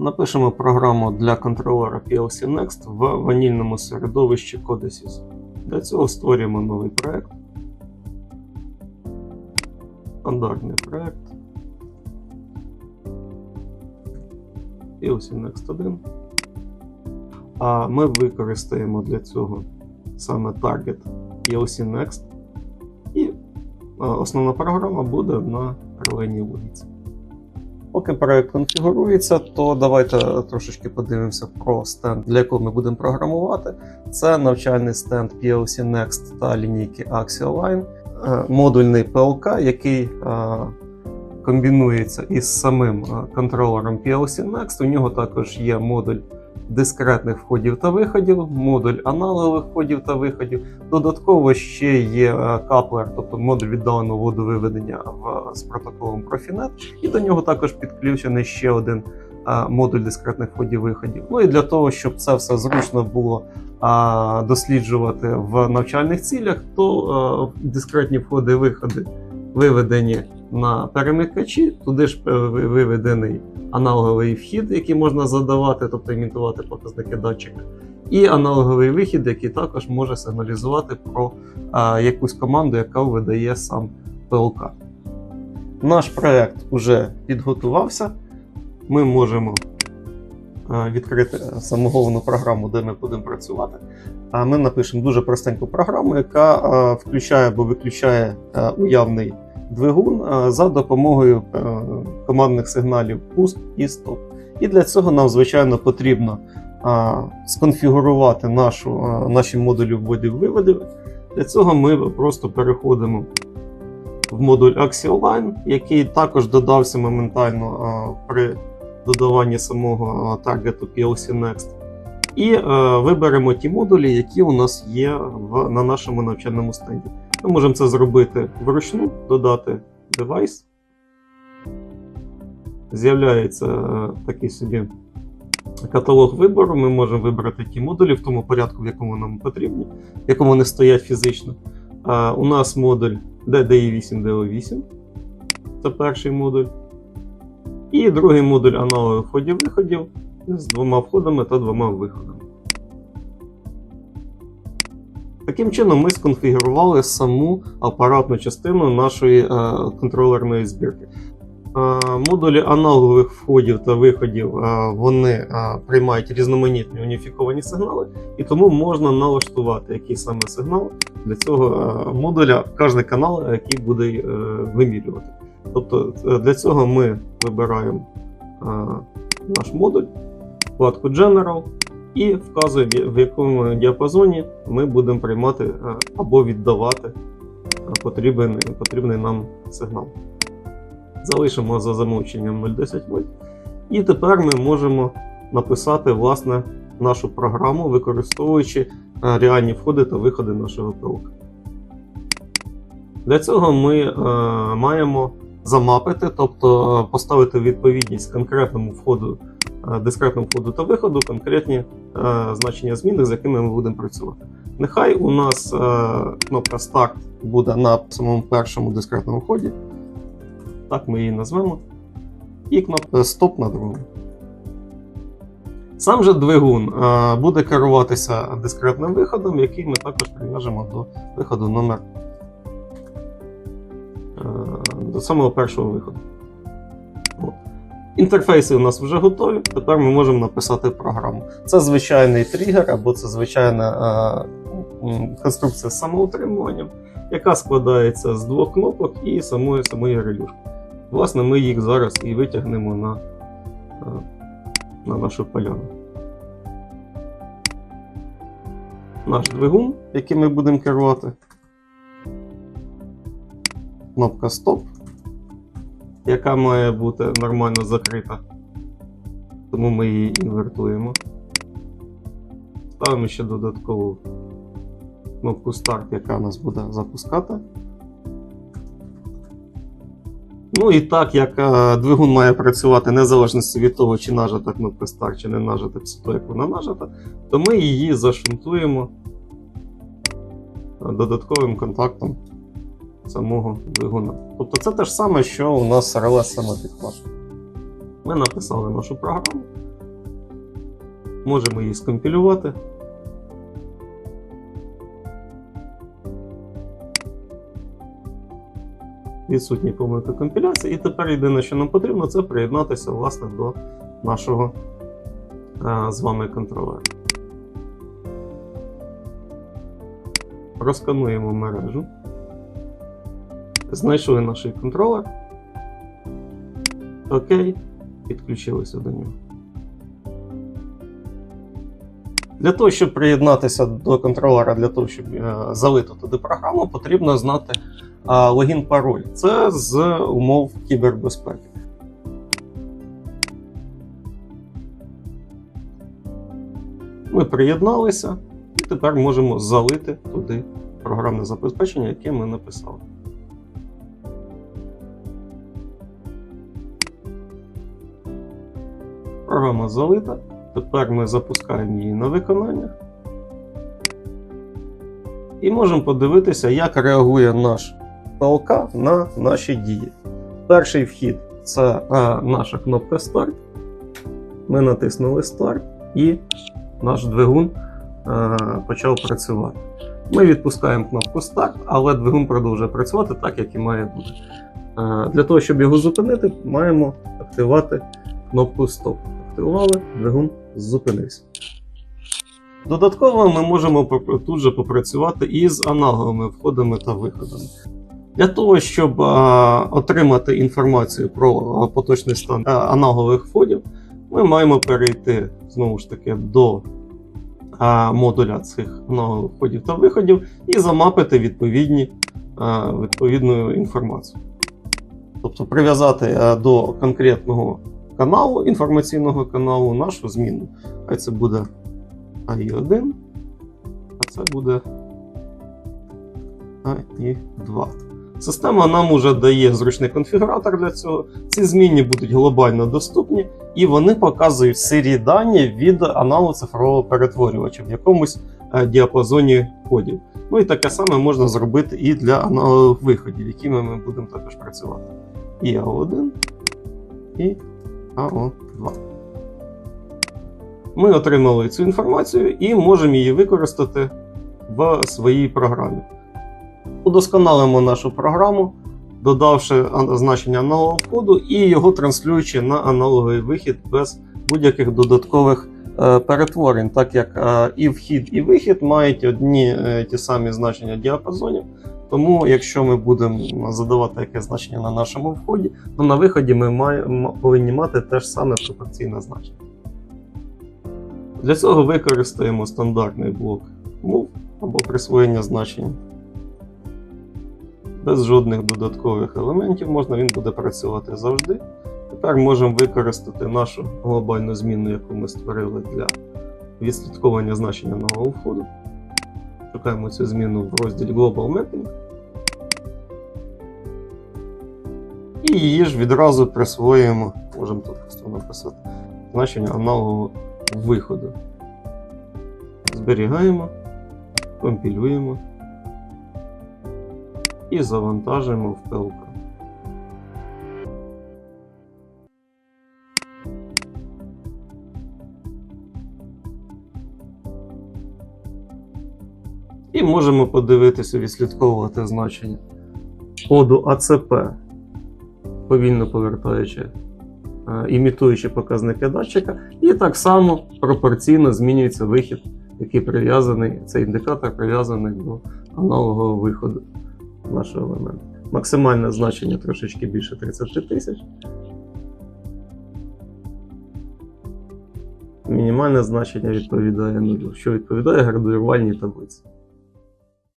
Напишемо програму для контролера PLC Next в ванільному середовищі Codesys. Для цього створюємо новий проект. Стандартний проект. PLC Next 1. А ми використаємо для цього саме Target PLC Next. І основна програма буде на релейній логіці. Поки проект конфігурується, то давайте трошечки подивимося про стенд, для якого ми будемо програмувати. Це навчальний стенд PLC Next та лінійки Axialine, Е, модульний PLK, який е, комбінується із самим е, контролером PLC Next. У нього також є модуль дискретних входів та виходів, модуль аналогових входів та виходів. Додатково ще є е, каплер, тобто модуль віддаленого водовиведення в, з протоколом Profinet, і до нього також підключений ще один е, модуль дискретних входів виходів. Ну і для того, щоб це все зручно було е, досліджувати в навчальних цілях, то е, дискретні входи і виходи виведені на перемикачі, туди ж е, виведений аналоговий вхід, який можна задавати, тобто імітувати показники датчика, і аналоговий вихід, який також може сигналізувати про а, якусь команду, яка видає сам ПЛК. Наш проект вже підготувався. Ми можемо відкрити самоговну програму, де ми будемо працювати. А Ми напишемо дуже простеньку програму, яка включає або виключає уявний двигун за допомогою е, командних сигналів пуск і стоп. І для цього нам, звичайно, потрібно сконфігурувати нашу, наші модулі вводів виводів. Для цього ми просто переходимо в модуль Axial Line, який також додався моментально при додаванні самого таргету PLC Next. І е, виберемо ті модулі, які у нас є в, на нашому навчальному стенді. Ми можемо це зробити вручну, додати девайс. З'являється е, такий собі каталог вибору. Ми можемо вибрати ті модулі в тому порядку, в якому нам потрібні, в якому вони стоять фізично. Е, У нас модуль DDI8 DO8. Це перший модуль. І другий модуль аналогових входів-виходів з двома входами та двома виходами. Таким чином, ми сконфігурували саму апаратну частину нашої е, контролерної збірки. Е, модулі аналогових входів та виходів е, вони е, приймають різноманітні уніфіковані сигнали, і тому можна налаштувати який саме сигнал для цього е, модуля, кожний канал, який буде е, вимірювати. Тобто е, для цього ми вибираємо е, наш модуль, вкладку General, і вказує, в- якому діапазоні ми будемо приймати е, або віддавати потрібний, потрібний нам сигнал. Залишимо за замовченням 0,10 вольт. І тепер ми можемо написати власне нашу програму, використовуючи реальні входи та виходи нашого ПЛК. Для цього ми е, маємо замапити, тобто е, поставити відповідність конкретному входу, е, дискретному входу та виходу, конкретні е, значення змінних, з якими ми будемо працювати. Нехай у нас кнопка Старт буде на самому першому дискретному вході. Так ми її назвемо. І кнопка Стоп на другому. Сам же двигун буде керуватися дискретним виходом, який ми також прив'яжемо до виходу номер до самого першого виходу. Інтерфейси у нас вже готові. Тепер ми можемо написати програму. Це звичайний тригер або це звичайна е, конструкція з самоутримуванням, яка складається з двох кнопок і самої самої релюшки. Власне, ми їх зараз і витягнемо на, на нашу поляну. Наш двигун, яким ми будемо керувати. Кнопка Стоп, яка має бути нормально закрита. Тому ми її інвертуємо. Ставимо ще додаткову кнопку Старт, яка нас буде запускати. Ну і так як е, двигун має працювати незалежно від того, чи нажата кнопка Start, чи не нажата після як вона нажата, то ми її зашунтуємо додатковим контактом самого двигуна. Тобто це те ж саме, що у нас реле самопідклад. Ми написали нашу програму. Можемо її скомпілювати. Відсутні помилки компіляції. І тепер єдине, що нам потрібно, це приєднатися власне до нашого а, з вами контролера. Розкануємо мережу. Знайшли наш контролер. Окей, підключилися до нього. Для того, щоб приєднатися до контролера, для того, щоб е, залити туди програму, потрібно знати е, логін пароль. Це з умов кібербезпеки. Ми приєдналися і тепер можемо залити туди програмне забезпечення, яке ми написали. Програма залита. Тепер ми запускаємо її на виконання. І можемо подивитися, як реагує наш ПЛК на наші дії. Перший вхід це е, наша кнопка старт. Ми натиснули старт і наш двигун е, почав працювати. Ми відпускаємо кнопку старт, але двигун продовжує працювати так, як і має бути. Е, для того, щоб його зупинити, маємо активувати кнопку стоп. Активували, двигун зупинився. Додатково ми можемо тут же попрацювати із аналоговими входами та виходами. Для того, щоб а, отримати інформацію про поточний стан аналогових входів, ми маємо перейти знову ж таки до а, модуля цих аналогових входів та виходів і замапити відповідні, а, відповідну інформацію. Тобто прив'язати до конкретного каналу, інформаційного каналу нашу зміну. Хай це буде AI1, а це буде AI2. Система нам уже дає зручний конфігуратор для цього. Ці змінні будуть глобально доступні, і вони показують сирі дані від аналу цифрового перетворювача в якомусь е, діапазоні кодів. Ну і таке саме можна зробити і для аналогових виходів, якими ми будемо також працювати. І AO1, і AO2. Ми отримали цю інформацію і можемо її використати в своїй програмі. Удосконалимо нашу програму, додавши значення аналогового входу і його транслюючи на аналоговий вихід без будь-яких додаткових е, перетворень, так як е, і вхід, і вихід мають одні е, ті самі значення діапазонів. Тому, якщо ми будемо задавати якесь значення на нашому вході, то на виході ми маємо, повинні мати те ж саме пропорційне значення. Для цього використаємо стандартний блок move або присвоєння значення. Без жодних додаткових елементів можна, він буде працювати завжди. Тепер можемо використати нашу глобальну зміну, яку ми створили для відслідковування значення нового входу. Шукаємо цю зміну в розділі Global Mapping. І її ж відразу присвоюємо, можемо тут просто написати, значення аналогового виходу. Зберігаємо, компілюємо і завантажуємо в ПЛК. І можемо подивитися, відслідковувати значення коду АЦП, повільно повертаючи, е, імітуючи показники датчика, і так само пропорційно змінюється вихід, який прив'язаний, цей індикатор прив'язаний до аналогового виходу нашого елементу. Максимальне значення трошечки більше 30 тисяч. Мінімальне значення відповідає нулю, що відповідає градуювальній таблиці.